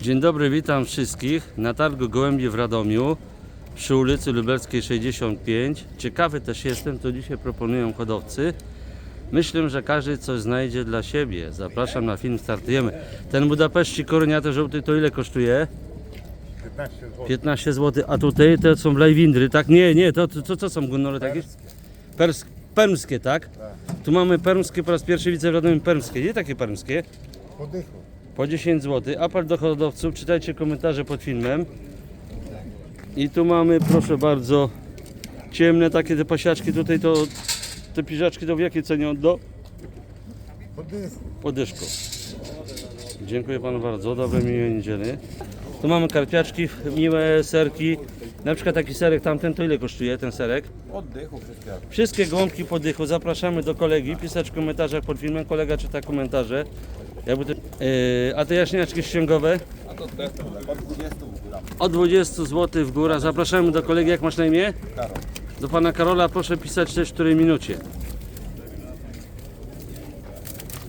Dzień dobry, witam wszystkich na targu Gołębie w Radomiu przy ulicy Lubelskiej 65. Ciekawy też jestem, co dzisiaj proponują hodowcy. Myślę, że każdy coś znajdzie dla siebie. Zapraszam na film, startujemy. Ten Budapeszci koroniaty żółty to ile kosztuje? 15 zł. 15 zł, a tutaj to są lajwindry, tak? Nie, nie, to, to, to co są gunnory takie? Pers, permskie, tak? Tu mamy permskie, po raz pierwszy widzę w Radomiu permskie. Gdzie takie permskie? Podychu. Po 10 zł. Apel do hodowców, czytajcie komentarze pod filmem. I tu mamy, proszę bardzo, ciemne takie te pasiaczki. Tutaj to te piżaczki to w jakiej cenie do podyszku. Dziękuję panu bardzo, dobrej miłej niedzieli. Tu mamy karpiaczki, miłe serki. Na przykład taki serek tamten, to ile kosztuje ten serek? Oddychu wszystkiego. Wszystkie gąbki po dychu. Zapraszamy do kolegi, pisać w komentarzach pod filmem. Kolega czyta komentarze. Jakby to, yy, a te jaśniaczki ściągowe? A to też od 20 w górę. Od 20 zł w górę. Zapraszamy do kolegi. Jak masz na imię? Karol. Do pana Karola proszę pisać też w której minucie.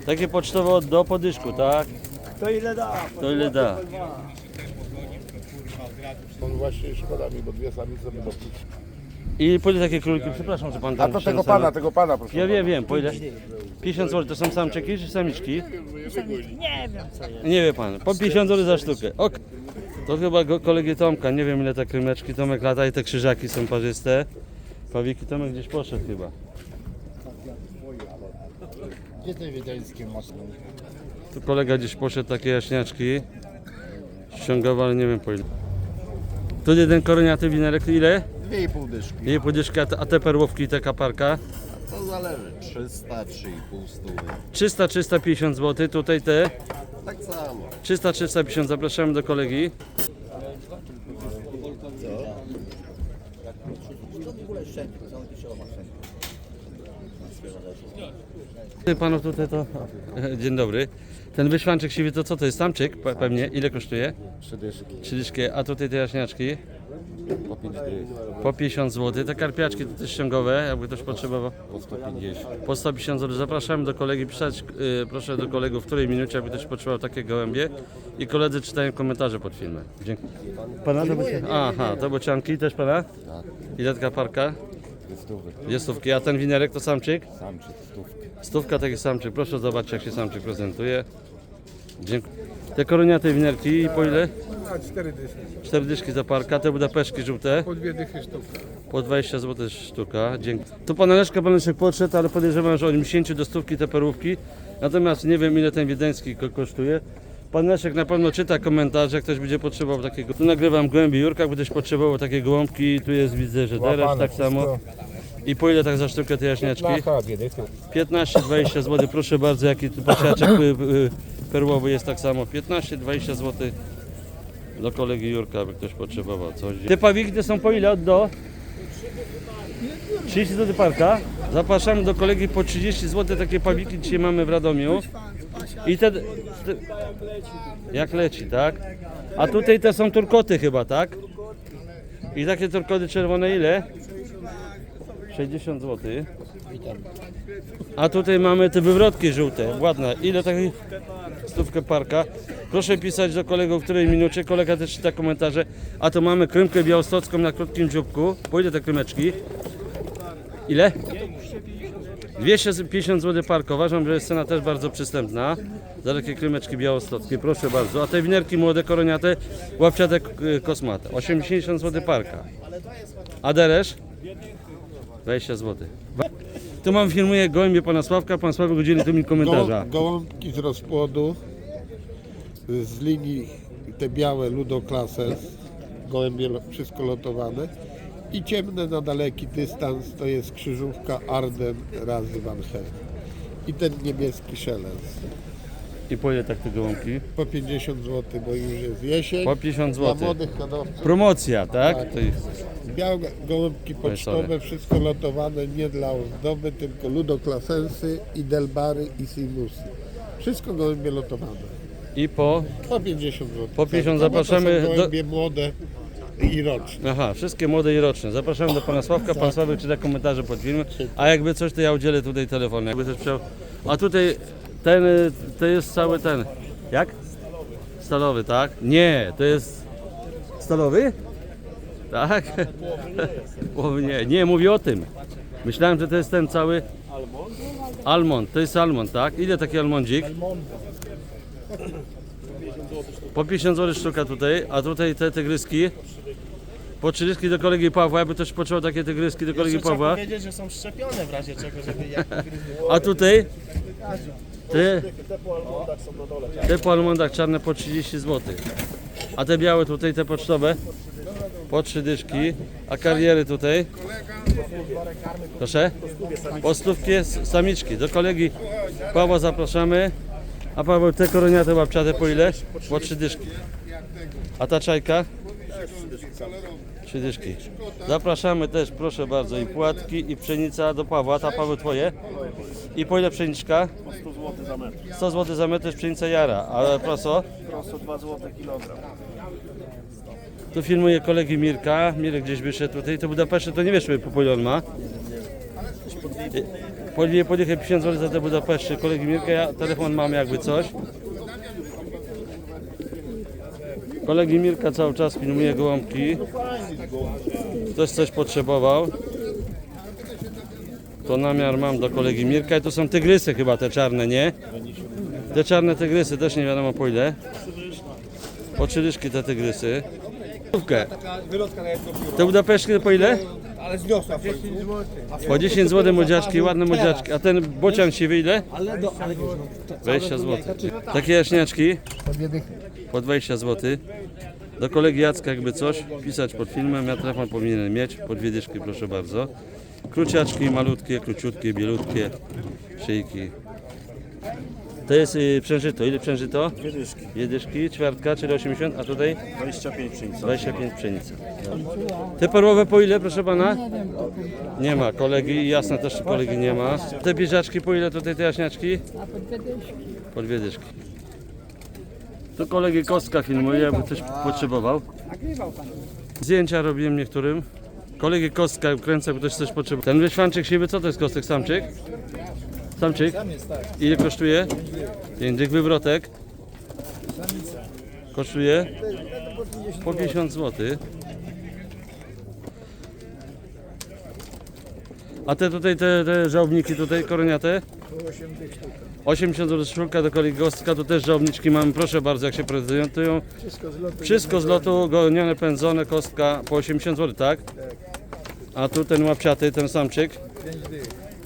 Takie pocztowe do podyszku, tak? To ile da? To ile da? On właśnie szkoda mi, bo dwie samice by dopuścił. I po ile takie króliki? Przepraszam, że pan A tam to się tego pana, tego pana proszę. Ja wiem, wiem, po ile? 50 zł to są samczyki czy samiczki? Nie wiem co jest. Nie wie pan, po 50 zł za sztukę. Ok. To chyba go, kolegi Tomka, nie wiem ile te krymeczki Tomek lata i te krzyżaki są parzyste. Pawiki Tomek gdzieś poszedł chyba. Gdzie te wiedeńskie mocno? Tu kolega gdzieś poszedł, takie jaśniaczki. Ściągował, ale nie wiem po ile. Tu jeden koroniaty winerek, ile? Dwie i pół dyszki. A te, a te perłowki, te kaparka? To zależy. 300, 3,5 stówy. 300-350 zł, tutaj te Tak samo. 300-350, zapraszamy do kolegi. Panów tutaj to... Dzień dobry. Ten wyświanczyk siwy to co to jest? Samczyk pe- pewnie. Ile kosztuje? Trzy dyszki. Trzy dyszki. A tutaj te jaśniaczki? Po 5 dych. Po 50 zł. Te karpiaczki to też ściągowe, jakby ktoś potrzebował. Po 150. Po 150 zł. Zapraszamy do kolegi. Pisać y, proszę do kolegów w której minucie, jakby ktoś potrzebował takie gołębie. I koledzy czytają komentarze pod filmem. Dziękuję. Pana to bocia... Aha, to bocianki też pana? Tak. Ile taka parka? Dwie stówki. A ten winerek to samczyk? Samczyk stówki. Stówka taki samczyk. Proszę zobaczyć jak się samczyk prezentuje. Dziękuję. Te koroniate winerki po ile? A cztery dyszki. Cztery dyszki za parka. Te budapeszki żółte. Po dwie dychy sztuka. Po 20 zł sztuka. Dzięki. Tu pan Leszka pan Leszek podszedł, ale podejrzewam, że oni 10 do stówki te perłówki. Natomiast nie wiem ile ten wiedeński ko- kosztuje. Pan Leszek na pewno czyta komentarze, jak ktoś będzie potrzebował takiego. Tu nagrywam głębi Jurka, ktoś potrzebował takie gołąbki. Tu jest widzę, że teraz tak samo. I po ile tak za sztukę te jaśniaczki? Lacha, dwie dychy. 15-20 zł, proszę bardzo, jaki tu pasiaczek y, y, perłowy jest tak samo. 15-20 zł do kolegi Jurka, aby ktoś potrzebował coś. Te pawiki są po ile od do? 30 zł parka. Zapraszamy do kolegi po 30 zł, takie pawiki dzisiaj mamy w Radomiu. I te, te... Jak leci, tak? A tutaj te są turkoty chyba, tak? I takie turkoty czerwone ile? 60 zł. A tutaj mamy te wywrotki żółte, ładne. Ile takich? Stówkę parka. Proszę pisać do kolegów w której minucie. Kolega też czyta komentarze. A to mamy krymkę białostocką na krótkim dzióbku. Ile te krymeczki? Ile? 250 zł parka. Uważam, że jest cena też bardzo przystępna. Za takie krymeczki białostockie, proszę bardzo. A te winerki młode, koroniate, łapciate k- kosmate. 80 zł parka. A deresz? 20 zł. Tu mam filmuję gołębie pana Sławka, pan Sławek udzieli tu mi komentarza. Goł- Gołąbki z rozpłodu, z linii te białe ludoklasy, gołębie wszystko lotowane i ciemne na daleki dystans to jest krzyżówka Arden razy Van. I ten niebieski szelest. I po ile tak te gołąbki? Po 50 zł, bo już jest jesień. Po 50 Dla zł. młodych hodowców. Promocja, tak? To jest, Białe gołąbki pocztowe, wszystko lotowane nie dla ozdoby, tylko ludoklasensy, i delbary i simusy. Wszystko gołębie lotowane. I po... Po 50 zł. Po 50 Tak, bo zapraszamy To do- są gołębie młode i roczne. Aha, wszystkie młode i roczne. Zapraszamy do pana Sławka, pan Sławek czyta komentarze pod filmem. A jakby coś, to ja udzielę tutaj telefonu. Jakby coś chciał. A tutaj ten, y, to jest cały ten... Jak? stalowy, tak? Nie, to jest stalowy? Tak? O, nie, nie, mówię o tym. Myślałem, że to jest ten cały... Almond, to jest almond, tak? Ile taki almondzik? Po 50 zł sztuka tutaj, a tutaj te tygryski po 30 do kolegi Pawła, jakby ktoś potrzebował takie tygryski do kolegi Jeszcze trzeba Pawła. powiedzieć, że są szczepione w razie czego, żeby jak A tutaj te, te po almondach są na dole. te po almondach czarne po 30 zł. A te białe tutaj, te pocztowe po 3 dyszki. A kariery tutaj. Proszę? Po samiczki. Do kolegi Pawła zapraszamy. A Paweł, te koroniate łapciate po ile? Po 3 dyszki. A ta czajka? 3 dyszki. Zapraszamy też, proszę bardzo, i płatki, i pszenica do Pawła. Ta Paweł twoje? I po ile pszeniczka? 100 zł za metr. 100 zł za metr jest pszenica jara, ale prosto. Prosto 2 zł kilogram. Tu filmuje kolegi Mirka. Mirek gdzieś wyszedł tutaj. To Budapeszty to nie wiesz, po ile on ma. Po dwie podychy 50 zł za te Budapeszty. Kolegi Mirka, ja telefon mam jakby coś. Kolegi Mirka cały czas filmuje gołąbki. Ktoś coś potrzebował. To namiar mam do kolegi Mirka i to są tygrysy chyba te czarne, nie? Te czarne tygrysy też nie wiadomo po ile. Po te tygrysy. Te Budapeszki po ile? Ale zniosła 10 zł. Po 10 zł młodziaczki, ładne młodziaczki. A ten bocian siwy ile? Ale do, ale 20 zł. Takie jaśniaczki po 20 zł. Do kolegi Jacka jakby coś, pisać pod filmem, ja telefon powinienem mieć, po dwie dyszki proszę bardzo. Kruciaczki, malutkie, króciutkie, bielutkie, szyjki. To jest y, przężyto, ile przężyto? Dwie dyszki. Dwie dyszki, ćwiartka, czyli 80, a tutaj 25 pszenicy. 25 pszenicy. Te perłowe po ile, proszę pana? Nie ma kolegi, jasne też kolegi nie ma. Te bieżaczki po ile tutaj te jaśniaczki? Po dwie dyszki. Tu kolegi Kostka filmuje, jakby ktoś potrzebował. Zdjęcia robiłem niektórym. Kolegi Kostka kręcę, jakby ktoś coś potrzebował. Ten wyświanczyk siwy, co to jest Kostek? Samczyk? Samczyk? Ile kosztuje? 5 dych wywrotek. Kosztuje? Po 50 zł. A te tutaj, te, te żałobniki tutaj, koroniate? 80 zł do kolegi Gostka, to też żałobniczki mamy, proszę bardzo, jak się prezentują. Wszystko z lotu, gonione, pędzone, kostka po 80 zł, tak? A tu ten łapciaty, ten samczyk?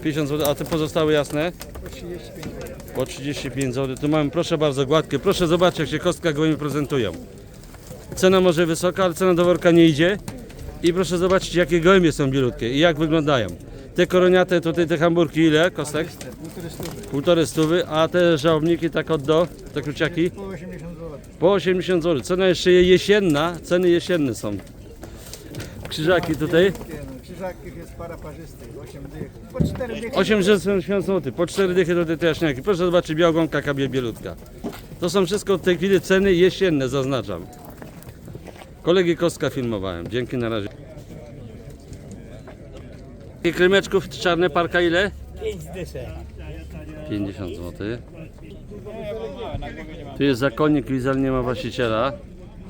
50 zł, a te pozostałe jasne? Po 35 zł. Tu mamy, proszę bardzo, gładkie. Proszę zobaczyć, jak się kostka gołębi prezentują. Cena może wysoka, ale cena do worka nie idzie. I proszę zobaczyć, jakie gołębie są bielutkie i jak wyglądają. Te koroniate, tutaj te hamburki ile, kostek? Półtorej stówy, a te żałobniki tak od do, te kruciaki? po 80 zł. Po 80 zł. Cena jeszcze jesienna, ceny jesienne są. Krzyżaki tutaj, Krzyżakich jest para parzystych, 8 dych. Po 4 dychy. 80 zł, po 4 dychy tutaj te jaśniaki. Proszę zobaczyć, białogąbka kabie bielutka. To są wszystko w tej chwili ceny jesienne, zaznaczam. Kolegi Kostka filmowałem, dzięki na razie. I krymeczków czarne parka ile? 5 dyszek. 50 zł. Tu jest zakonnik, Wizel nie ma właściciela.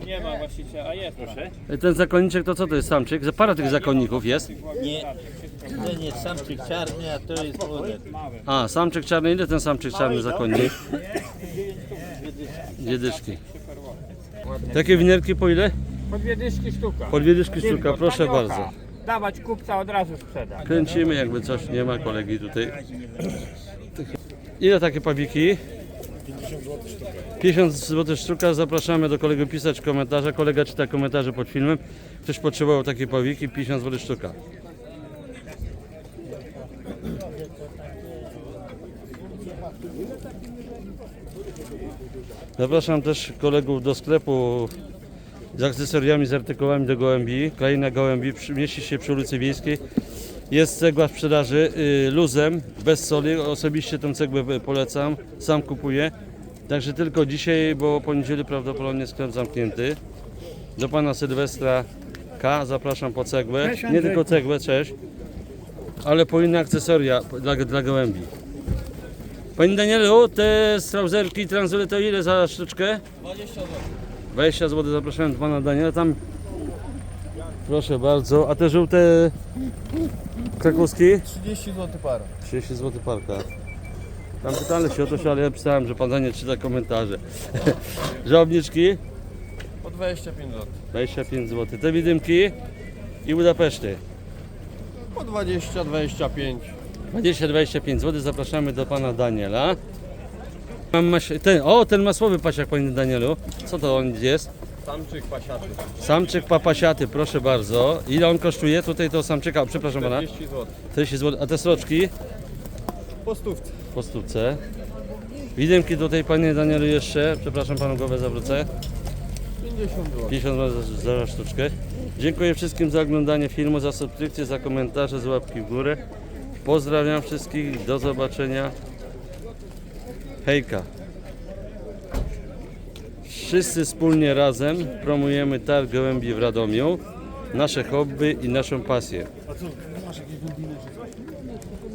Nie ma właściciela, a jest proszę. Ten zakonniczek to co to jest samczyk? Para tych zakonników jest. Nie, ten jest samczyk czarny, a to jest młodek. A, samczyk czarny, ile ten samczyk czarny zakonnik? Dwie dyszki. Takie winerki po ile? Po dwie dyszki sztuka. Po dwie dyszki sztuka, Tylko, proszę taniocha. bardzo. Dawać kupca od razu sprzeda. Kręcimy jakby coś, nie ma kolegi tutaj. Ile takie pawiki? 50 zł sztuka. Zapraszamy do kolegi pisać komentarze. Kolega czyta komentarze pod filmem. Ktoś potrzebował takie pawiki, 50 zł sztuka. Zapraszam też kolegów do sklepu z akcesoriami, z artykułami do gołębi. Kraina gołębi mieści się przy ulicy Wiejskiej. Jest cegła w sprzedaży y, luzem, bez soli. Osobiście tę cegłę polecam, sam kupuję. Także tylko dzisiaj, bo po niedzieli prawdopodobnie sklep zamknięty. Do pana Sylwestra K. Zapraszam po cegłę. Nie tylko cegłę, cześć. Ale po inne akcesoria dla, dla gołębi. Panie Danielu, te strauzerki transury to ile za sztuczkę? 20 zł. 20 zł, zapraszam do pana Daniela. Tam proszę bardzo. A te żółte krakowski? 30 zł para. 30 zł parka. Tam pytali się o to, ale ja pisałem, że pan Daniel czyta komentarze. Żałobniczki Po 25 zł. 25 zł. Te widymki i Budapeszty. Po 20, 25. 20-25 zł. Zapraszamy do pana Daniela. Mam maś... ten, o, ten masłowy pasiak, panie Danielu. Co to on jest? Samczyk pasiaty. Samczyk papasiaty, proszę bardzo. Ile on kosztuje? Tutaj to samczyka, przepraszam pana. 40 zł. 40 zł. A te sroczki? Po stówce. Po stówce. Widymki tutaj, panie Danielu, jeszcze. Przepraszam, panu głowę zawrócę. 50 zł. 50 zł za, za sztuczkę. Dziękuję wszystkim za oglądanie filmu, za subskrypcję, za komentarze, za łapki w górę. Pozdrawiam wszystkich, do zobaczenia. Hejka. Wszyscy wspólnie razem promujemy targ gołębi w Radomiu, nasze hobby i naszą pasję.